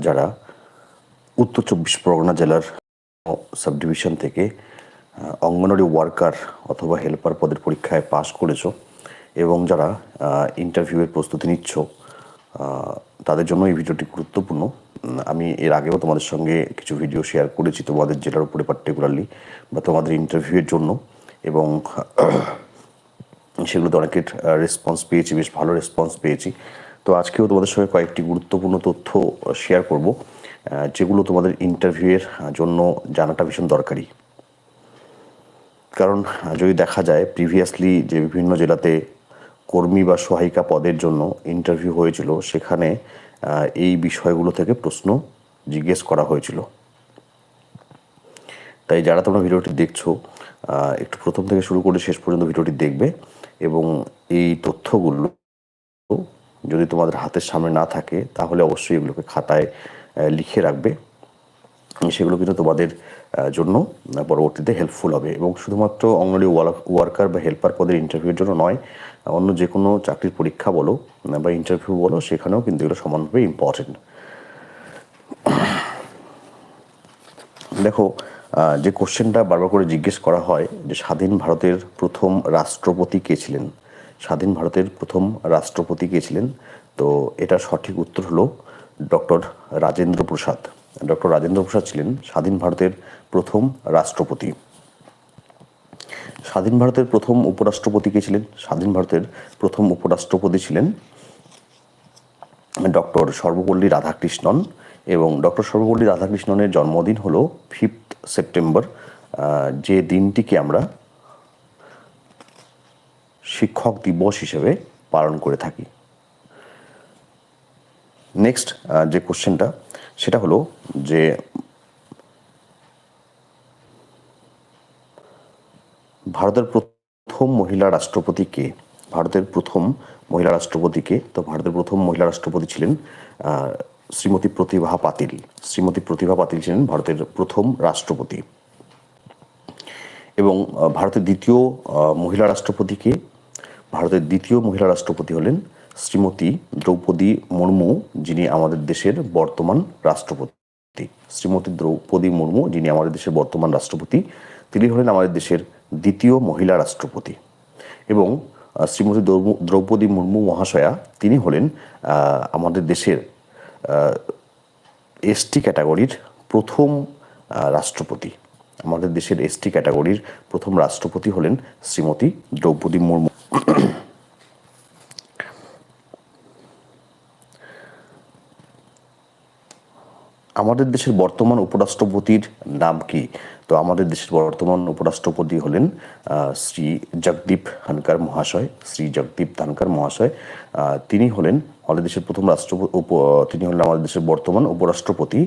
যারা উত্তর চব্বিশ পরগনা জেলার সাব ডিভিশন থেকে অঙ্গনওয়াড়ি ওয়ার্কার অথবা হেল্পার পদের পরীক্ষায় পাশ করেছ এবং যারা ইন্টারভিউয়ের প্রস্তুতি নিচ্ছ তাদের জন্য এই ভিডিওটি গুরুত্বপূর্ণ। আমি এর আগেও তোমাদের সঙ্গে কিছু ভিডিও শেয়ার করেছি তোমাদের জেলার উপরে পার্টিকুলারলি বা তোমাদের ইন্টারভিউয়ের জন্য এবং সেগুলোতে অনেকের রেসপন্স পেয়েছি, বেশ ভালো রেসপন্স পেয়েছি। তো আজকেও তোমাদের সঙ্গে কয়েকটি গুরুত্বপূর্ণ তথ্য শেয়ার করব যেগুলো তোমাদের ইন্টারভিউয়ের জন্য জানাটা ভীষণ দরকারি। কারণ যদি দেখা যায় প্রিভিয়াসলি যে বিভিন্ন জেলাতে কর্মী বা সহায়িকা পদের জন্য ইন্টারভিউ হয়েছিল, সেখানে এই বিষয়গুলো থেকে প্রশ্ন জিজ্ঞেস করা হয়েছিল। তাই যারা তোমরা ভিডিওটি দেখছ একটু প্রথম থেকে শুরু করে শেষ পর্যন্ত ভিডিওটি দেখবে এবং এই তথ্যগুলো যদি তোমাদের হাতের সামনে না থাকে, তাহলে অবশ্যই এগুলোকে খাতায় লিখে রাখবে। সেগুলো কিন্তু তোমাদের জন্য পরবর্তীতে হেল্পফুল হবে। এবং শুধুমাত্র অঙ্গনওয়াড়ি ওয়ার্কার বা হেল্পার পদের ইন্টারভিউর জন্য নয়, অন্য যে কোনো চাকরির পরীক্ষা বলো বা ইন্টারভিউ বলো, সেখানেও কিন্তু এগুলো সমানভাবে ইম্পর্টেন্ট দেখো যে কোশ্চেনটা বারবার করে জিজ্ঞেস করা হয়, যে স্বাধীন ভারতের প্রথম রাষ্ট্রপতি কে ছিলেন? স্বাধীন ভারতের প্রথম রাষ্ট্রপতি কে ছিলেন। তো এটা সঠিক উত্তর হলো ডক্টর রাজেন্দ্র প্রসাদ। ডক্টর রাজেন্দ্র প্রসাদ ছিলেন স্বাধীন ভারতের প্রথম রাষ্ট্রপতি। স্বাধীন ভারতের প্রথম উপরাষ্ট্রপতি কে ছিলেন? স্বাধীন ভারতের প্রথম উপরাষ্ট্রপতি ছিলেন ডক্টর সর্বপল্লী রাধাকৃষ্ণন এবং ডক্টর সর্বপল্লী রাধাকৃষ্ণনের জন্মদিন হলো ফিফথ সেপ্টেম্বর। যে দিনটিকে আমরা শিক্ষক দিবস হিসেবে পালন করে থাকি। নেক্সট যে কোশ্চেনটা সেটা হলো যে, ভারতের প্রথম মহিলা রাষ্ট্রপতি কে? ভারতের প্রথম মহিলা রাষ্ট্রপতি কে? তো ভারতের প্রথম মহিলা রাষ্ট্রপতি ছিলেন শ্রীমতী প্রতিভা পাতিল। শ্রীমতী প্রতিভা পাতিল ছিলেন ভারতের প্রথম রাষ্ট্রপতি। এবং ভারতের দ্বিতীয় মহিলা রাষ্ট্রপতি কে? ভারতের দ্বিতীয় মহিলা রাষ্ট্রপতি হলেন শ্রীমতী দ্রৌপদী মুর্মু, যিনি আমাদের দেশের বর্তমান রাষ্ট্রপতি। শ্রীমতী দ্রৌপদী মুর্মু, যিনি আমাদের দেশের বর্তমান রাষ্ট্রপতি, তিনি হলেন আমাদের দেশের দ্বিতীয় মহিলা রাষ্ট্রপতি। এবং শ্রীমতী দ্রৌপদী মুর্মু মহাশয়া, তিনি হলেন আমাদের দেশের এসটি ক্যাটাগরির প্রথম রাষ্ট্রপতি। আমাদের দেশের এসটি ক্যাটাগরির প্রথম রাষ্ট্রপতি হলেন শ্রীমতী দ্রৌপদী মুর্মু। আমাদের দেশের বর্তমান উপরাষ্ট্রপতির নাম কি? তো আমাদের দেশের বর্তমান উপরাষ্ট্রপতি হলেন শ্রী জগদীপ হানকার মহাশয়, শ্রী জগদীপ ধানকার মহাশয়। তিনি হলেন আমাদের দেশের প্রথম রাষ্ট্রপতি তিনি হলেন আমাদের দেশের বর্তমান উপরাষ্ট্রপতি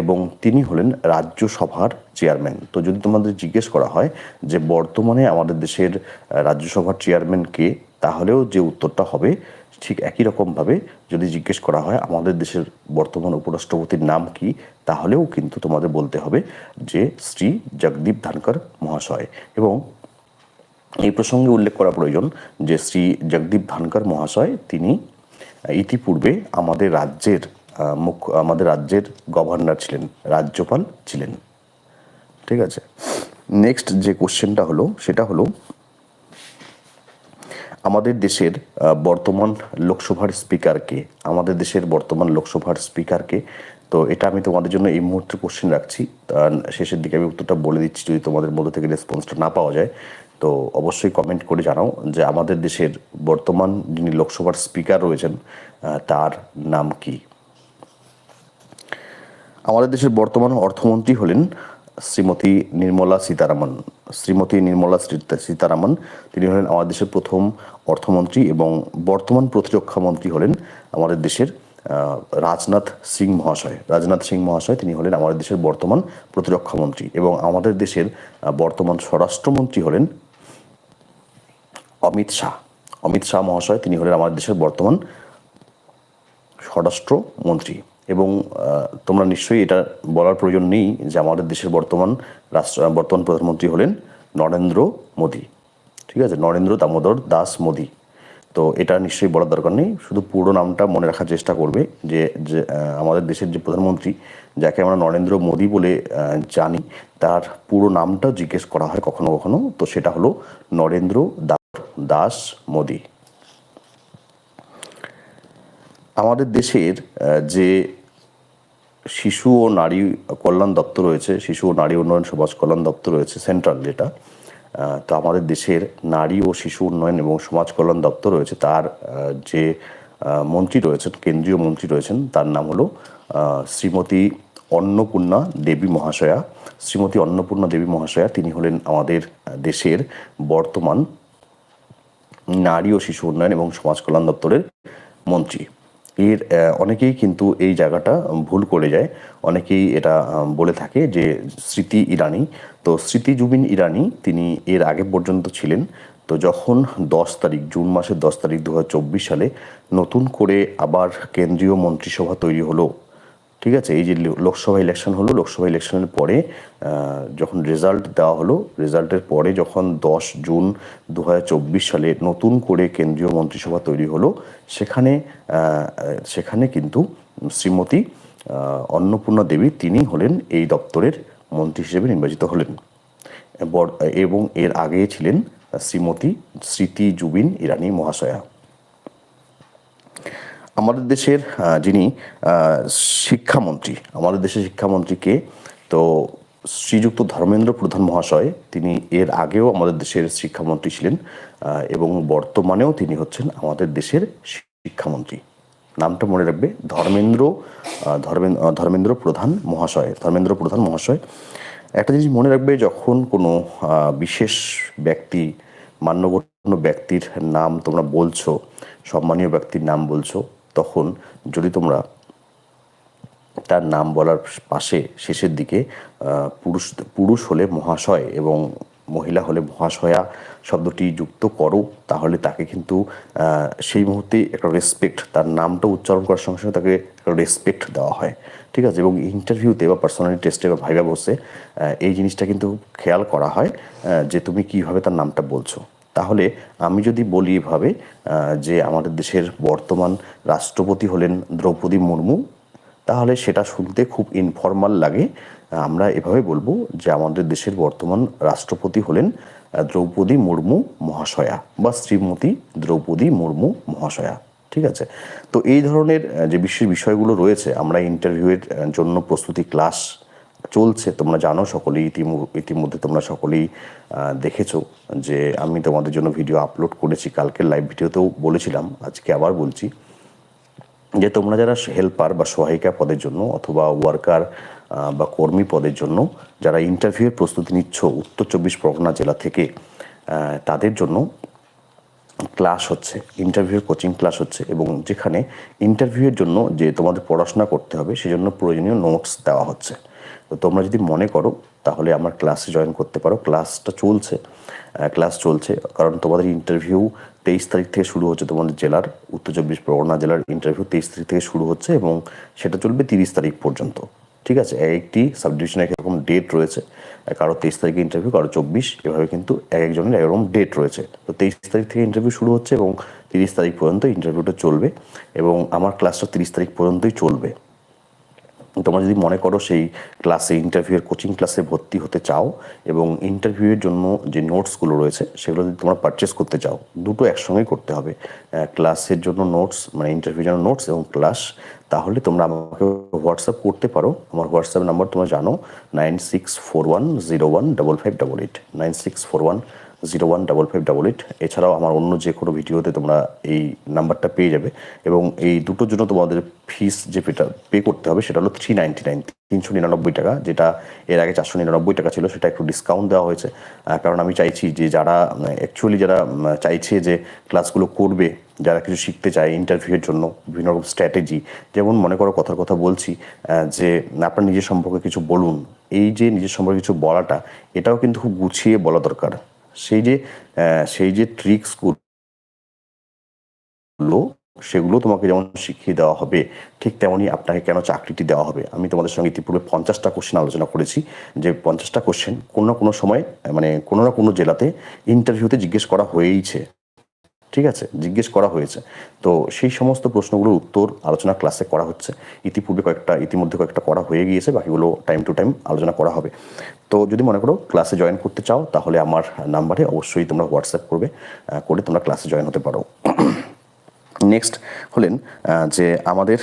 এবং তিনি হলেন রাজ্যসভার চেয়ারম্যান। তো যদি তোমাদের জিজ্ঞেস করা হয় যে বর্তমানে আমাদের দেশের রাজ্যসভার চেয়ারম্যান কে, তাহলেও যে উত্তরটা হবে ঠিক একই রকমভাবে যদি জিজ্ঞেস করা হয় আমাদের দেশের বর্তমান উপরাষ্ট্রপতির নাম কি, তাহলেও কিন্তু তোমাদের বলতে হবে যে শ্রী জগদীপ ধনকর মহাশয়। এবং এই প্রসঙ্গে উল্লেখ করা প্রয়োজন যে শ্রী জগদীপ ধনকর মহাশয় তিনি ইতিপূর্বে আমাদের রাজ্যের মুখ্য আমাদের রাজ্যের গভর্নর ছিলেন, রাজ্যপাল ছিলেন। ঠিক আছে? নেক্সট যে কোশ্চেনটা হলো, সেটা হলো, আমাদের দেশের বর্তমান লোকসভার স্পিকারকে আমাদের দেশের বর্তমান লোকসভার স্পিকারকে তো এটা আমি তোমাদের জন্য এই মুহূর্তে কোশ্চেন রাখছি। শেষের দিকে আমি উত্তরটা বলে দিচ্ছি, যদি তোমাদের মধ্যে থেকে রেসপন্সটা না পাওয়া যায়। তো অবশ্যই কমেন্ট করে জানাও যে আমাদের দেশের বর্তমান যিনি লোকসভার স্পিকার রয়েছেন তার নাম কি? আমাদের দেশের বর্তমান অর্থমন্ত্রী হলেন শ্রীমতী নির্মলা সীতারামন। শ্রীমতী নির্মলা সীতারামন, তিনি হলেন আমাদের দেশের প্রথম অর্থমন্ত্রী এবং বর্তমান প্রতিরক্ষা মন্ত্রী হলেন আমাদের দেশের রাজনাথ সিং মহাশয়। রাজনাথ সিং মহাশয় তিনি হলেন আমাদের দেশের বর্তমান প্রতিরক্ষা মন্ত্রী এবং আমাদের দেশের বর্তমান স্বরাষ্ট্রমন্ত্রী হলেন অমিত শাহ। অমিত শাহ মহাশয়, তিনি হলেন আমাদের দেশের বর্তমান স্বরাষ্ট্রমন্ত্রী এবং তোমরা নিশ্চয়ই এটা বলার প্রয়োজন নেই যে আমাদের দেশের বর্তমান রাষ্ট্র বর্তমান প্রধানমন্ত্রী হলেন নরেন্দ্র মোদী। ঠিক আছে? নরেন্দ্র দামোদর দাস মোদী। তো এটা নিশ্চয়ই বলার দরকার নেই। শুধু পুরো নামটা মনে রাখার চেষ্টা করবে যে আমাদের দেশের যে প্রধানমন্ত্রী, যাকে আমরা নরেন্দ্র মোদী বলে জানি, তার পুরো নামটা জিজ্ঞেস করা হয় কখনো কখনো। তো সেটা হলো নরেন্দ্র দামোদর দাস মোদী। আমাদের দেশের যে শিশু ও নারী কল্যাণ দপ্তর রয়েছে, শিশু ও নারী উন্নয়ন সমাজ কল্যাণ দপ্তর রয়েছে, সেন্ট্রাল যেটা তো আমাদের দেশের নারী ও শিশু উন্নয়ন এবং সমাজ কল্যাণ দপ্তর রয়েছে, তার যে মন্ত্রী রয়েছেন, কেন্দ্রীয় মন্ত্রী রয়েছেন, তার নাম হলো শ্রীমতী অন্নপূর্ণা দেবী মহাশয়া। শ্রীমতী অন্নপূর্ণা দেবী মহাশয়া, তিনি হলেন আমাদের দেশের বর্তমান নারী ও শিশু উন্নয়ন এবং সমাজ কল্যাণ দপ্তরের মন্ত্রী। এর অনেকেই কিন্তু এই জায়গাটা ভুল করে যায়। অনেকেই এটা বলে থাকে যে স্মৃতি ইরানি। তো স্মৃতি জুবিন ইরানি, তিনি এর আগে পর্যন্ত ছিলেন। তো যখন দশ তারিখ, জুন মাসের দশ তারিখ দু হাজার চব্বিশ সালে নতুন করে আবার কেন্দ্রীয় মন্ত্রিসভা তৈরি হলো ঠিক আছে? এই যে লোকসভা ইলেকশন হলো, লোকসভা ইলেকশনের পরে যখন রেজাল্ট দেওয়া হলো রেজাল্টের পরে যখন দশ জুন দু হাজার চব্বিশ সালে নতুন করে কেন্দ্রীয় মন্ত্রিসভা তৈরি হলো, সেখানে সেখানে কিন্তু শ্রীমতী অন্নপূর্ণা দেবী তিনি হলেন এই দপ্তরের মন্ত্রী হিসেবে নির্বাচিত হলেন। এবং এর আগে ছিলেন শ্রীমতী স্মৃতি জুবিন ইরানি মহাশয়া। আমাদের দেশের যিনি শিক্ষামন্ত্রী, আমাদের দেশের শিক্ষামন্ত্রীকে তো শ্রীযুক্ত ধর্মেন্দ্র প্রধান মহাশয়, তিনি এর আগেও আমাদের দেশের শিক্ষামন্ত্রী ছিলেন এবং বর্তমানেও তিনি হচ্ছেন আমাদের দেশের শিক্ষামন্ত্রী। নামটা মনে রাখবে, ধর্মেন্দ্র ধর্মেন্দ্র প্রধান মহাশয়, ধর্মেন্দ্র প্রধান মহাশয়। একটা জিনিস মনে রাখবে, যখন কোনো বিশেষ ব্যক্তি, মান্যগণ্য ব্যক্তির নাম তোমরা বলছো, সম্মানীয় ব্যক্তির নাম বলছো তখন যদি তোমরা তার নাম বলার পাশে শেষের দিকে পুরুষ পুরুষ হলে মহাশয় এবং মহিলা হলে মহাশয়া শব্দটি যুক্ত করো, তাহলে তাকে কিন্তু সেই মুহূর্তে একটা রেসপেক্ট তার নামটা উচ্চারণ করার সঙ্গে সঙ্গে তাকে একটা রেসপেক্ট দেওয়া হয়। ঠিক আছে? এবং ইন্টারভিউতে বা পার্সোনালি টেস্টে বা ভাইবা বসে এই জিনিসটা কিন্তু খেয়াল করা হয় যে তুমি কীভাবে তার নামটা বলছো। তাহলে আমি যদি বলি এভাবে যে আমাদের দেশের বর্তমান রাষ্ট্রপতি হলেন দ্রৌপদী মুর্মু, তাহলে সেটা শুনতে খুব ইনফর্মাল লাগে। আমরা এভাবে বলব যে আমাদের দেশের বর্তমান রাষ্ট্রপতি হলেন দ্রৌপদী মুর্মু মহাশয়া বা শ্রীমতী দ্রৌপদী মুর্মু মহাশয়া, ঠিক আছে? তো এই ধরনের যে বিশেষ বিষয়গুলো রয়েছে, আমরা ইন্টারভিউয়ের জন্য প্রস্তুতি ক্লাস চলছে, তোমরা জানো, সকলেই ইতিমু- ইতিমধ্যে তোমরা সকলেই দেখেছ যে আমি তোমাদের জন্য ভিডিও আপলোড করেছি। কালকের লাইভ ভিডিওতেও বলেছিলাম, আজকে আবার বলছি যে তোমরা যারা হেল্পার বা সহায়িকা পদের জন্য অথবা ওয়ার্কার বা কর্মী পদের জন্য যারা ইন্টারভিউয়ের প্রস্তুতি নিচ্ছ উত্তর চব্বিশ পরগনা জেলা থেকে তাদের জন্য ক্লাস হচ্ছে ইন্টারভিউয়ের কোচিং ক্লাস হচ্ছে এবং যেখানে ইন্টারভিউয়ের জন্য যে তোমাদের পড়াশোনা করতে হবে, সেজন্য প্রয়োজনীয় নোটস দেওয়া হচ্ছে। তো তোমরা যদি মনে করো, তাহলে আমার ক্লাসে জয়েন করতে পারো। ক্লাসটা চলছে ক্লাস চলছে, কারণ তোমাদের ইন্টারভিউ তেইশ তারিখ থেকে শুরু হচ্ছে তোমাদের জেলার, উত্তর চব্বিশ পরগনা জেলার ইন্টারভিউ তেইশ তারিখ থেকে শুরু হচ্ছে এবং সেটা চলবে তিরিশ তারিখ পর্যন্ত। ঠিক আছে? একটি সাব ডিভিশনে একরকম ডেট রয়েছে কারও তেইশ তারিখে ইন্টারভিউ কারও চব্বিশ, এভাবে কিন্তু এক একজনের একরকম ডেট রয়েছে। তো তেইশ তারিখ থেকে ইন্টারভিউ শুরু হচ্ছে এবং তিরিশ তারিখ পর্যন্ত ইন্টারভিউটা চলবে এবং আমার ক্লাসটা তিরিশ তারিখ পর্যন্তই চলবে। তোমরা যদি মনে করো সেই ক্লাসে ইন্টারভিউয়ের কোচিং ক্লাসে ভর্তি হতে চাও এবং ইন্টারভিউয়ের জন্য যে নোটসগুলো রয়েছে, সেগুলো যদি তোমরা পারচেস করতে চাও, দুটো একসঙ্গেই করতে হবে। ক্লাসের জন্য নোটস মানে ইন্টারভিউর জন্য নোটস এবং ক্লাস তাহলে তোমরা আমাকে হোয়াটসঅ্যাপ করতে পারো। আমার হোয়াটসঅ্যাপ নাম্বার তোমরা জানো nine six four one zero one double five double eight nine six four one zero one double five double eight. এছাড়াও আমার অন্য যে কোনো ভিডিওতে তোমরা এই নাম্বারটা পেয়ে যাবে। এবং এই দুটোর জন্য তোমাদের ফিস যে পেটা পে করতে হবে সেটা হলো থ্রি নাইনটি নাইন তিনশো নিরানব্বই টাকা, যেটা এর আগে চারশো নিরানব্বই টাকা ছিল, সেটা একটু ডিসকাউন্ট দেওয়া হয়েছে। কারণ আমি চাইছি যে যারা অ্যাকচুয়ালি যারা চাইছে যে ক্লাসগুলো করবে, যারা কিছু শিখতে চায় ইন্টারভিউয়ের জন্য, বিভিন্ন রকম স্ট্র্যাটেজি যেমন মনে করো কথার কথা বলছি যে আপনার নিজের সম্পর্কে কিছু বলুন। এই যে নিজের সম্পর্কে কিছু বলাটা, এটাও কিন্তু খুব গুছিয়ে বলা দরকার। সেই যে সেই যে ট্রিক্সগুলো সেগুলো তোমাকে যেমন শিখিয়ে দেওয়া হবে, ঠিক তেমনই আপনাকে কেন চাকরিটি দেওয়া হবে? আমি তোমাদের সঙ্গে ইতিপূর্বে পঞ্চাশটা কোশ্চেন আলোচনা করেছি। যে পঞ্চাশটা কোশ্চেন কোনো না কোনো সময় মানে কোনো না কোনো জেলাতে ইন্টারভিউতে জিজ্ঞেস করা হয়েইছে। ঠিক আছে, জিজ্ঞেস করা হয়েছে। তো সেই সমস্ত প্রশ্নগুলোর উত্তর আলোচনা ক্লাসে করা হচ্ছে। ইতিপূর্বে কয়েকটা, ইতিমধ্যে কয়েকটা করা হয়ে গিয়েছে, বাকিগুলো টাইম টু টাইম আলোচনা করা হবে। তো যদি মনে করো ক্লাসে জয়েন করতে চাও, তাহলে আমার নাম্বারে অবশ্যই তোমরা হোয়াটসঅ্যাপ করবে করে তোমরা ক্লাসে জয়েন হতে পারো। নেক্সট হলেন যে আমাদের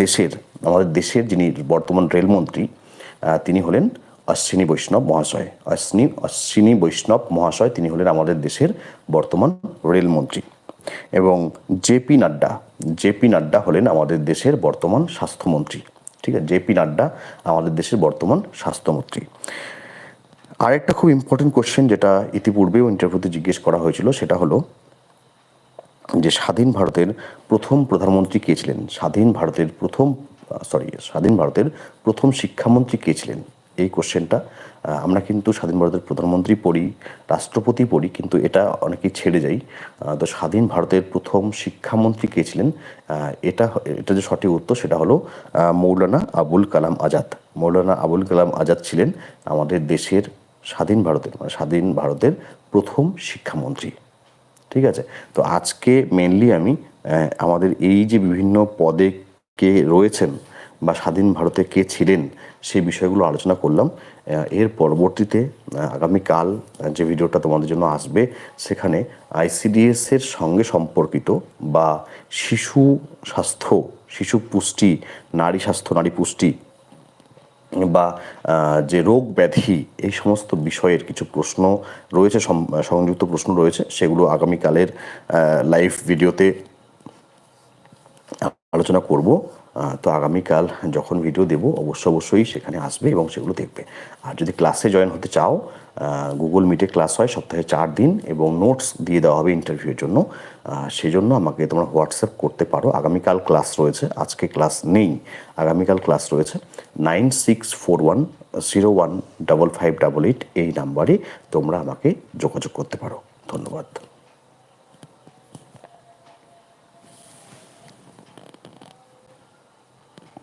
দেশের আমাদের দেশের যিনি বর্তমান রেলমন্ত্রী তিনি হলেন অশ্বিনী বৈষ্ণব মহাশয়। অশ্বিনী অশ্বিনী বৈষ্ণব মহাশয় তিনি হলেন আমাদের দেশের বর্তমান রেলমন্ত্রী। এবং জেপি নাড্ডা জেপি নাড্ডা হলেন আমাদের দেশের বর্তমান স্বাস্থ্যমন্ত্রী। ঠিক আছে জেপি নাড্ডা আমাদের দেশের বর্তমান স্বাস্থ্যমন্ত্রী। আরেকটা খুব ইম্পর্টেন্ট কোশ্চেন যেটা ইতিপূর্বেও ইন্টারভিউতে জিজ্ঞেস করা হয়েছিল, সেটা হলো যে স্বাধীন ভারতের প্রথম প্রধানমন্ত্রী কে ছিলেন? স্বাধীন ভারতের প্রথম সরি স্বাধীন ভারতের প্রথম শিক্ষামন্ত্রী কে ছিলেন? এই কোশ্চেনটা আমরা কিন্তু স্বাধীন ভারতের প্রধানমন্ত্রী পড়ি, রাষ্ট্রপতি পড়ি, কিন্তু এটা অনেকেই ছেড়ে যাই তো স্বাধীন ভারতের প্রথম শিক্ষামন্ত্রী কে ছিলেন? এটা এটা যে সঠিক উত্তর, সেটা হলো মৌলানা আবুল কালাম আজাদ। মৌলানা আবুল কালাম আজাদ ছিলেন আমাদের দেশের স্বাধীন ভারতের মানে স্বাধীন ভারতের প্রথম শিক্ষামন্ত্রী। ঠিক আছে? তো আজকে মেনলি আমি আমাদের এই যে বিভিন্ন পদে কে রয়েছেন বা স্বাধীন ভারতে কে ছিলেন সেই বিষয়গুলো আলোচনা করলাম। এর পরবর্তীতে আগামীকাল যে ভিডিওটা তোমাদের জন্য আসবে, সেখানে আইসিডিএস এর সঙ্গে সম্পর্কিত বা শিশু স্বাস্থ্য, শিশু পুষ্টি, নারী স্বাস্থ্য, নারী পুষ্টি বা যে রোগ ব্যাধি, এই সমস্ত বিষয়ের কিছু প্রশ্ন রয়েছে সংযুক্ত প্রশ্ন রয়েছে, সেগুলো আগামীকালের লাইভ ভিডিওতে আলোচনা করব। তো আগামীকাল যখন ভিডিও দেব, অবশ্য অবশ্যই সেখানে আসবে এবং সেগুলো দেখবে। আর যদি ক্লাসে জয়েন হতে চাও গুগল মিটে ক্লাস হয় সপ্তাহে চার দিন এবং নোটস দিয়ে দেওয়া হবে ইন্টারভিউয়ের জন্য। সেজন্য আমাকে তোমরা হোয়াটসঅ্যাপ করতে পারো। আগামীকাল ক্লাস রয়েছে, আজকে ক্লাস নেই, আগামীকাল ক্লাস রয়েছে। Nine six four one zero one double five double eight এই নাম্বারে তোমরা আমাকে যোগাযোগ করতে পারো। ধন্যবাদ।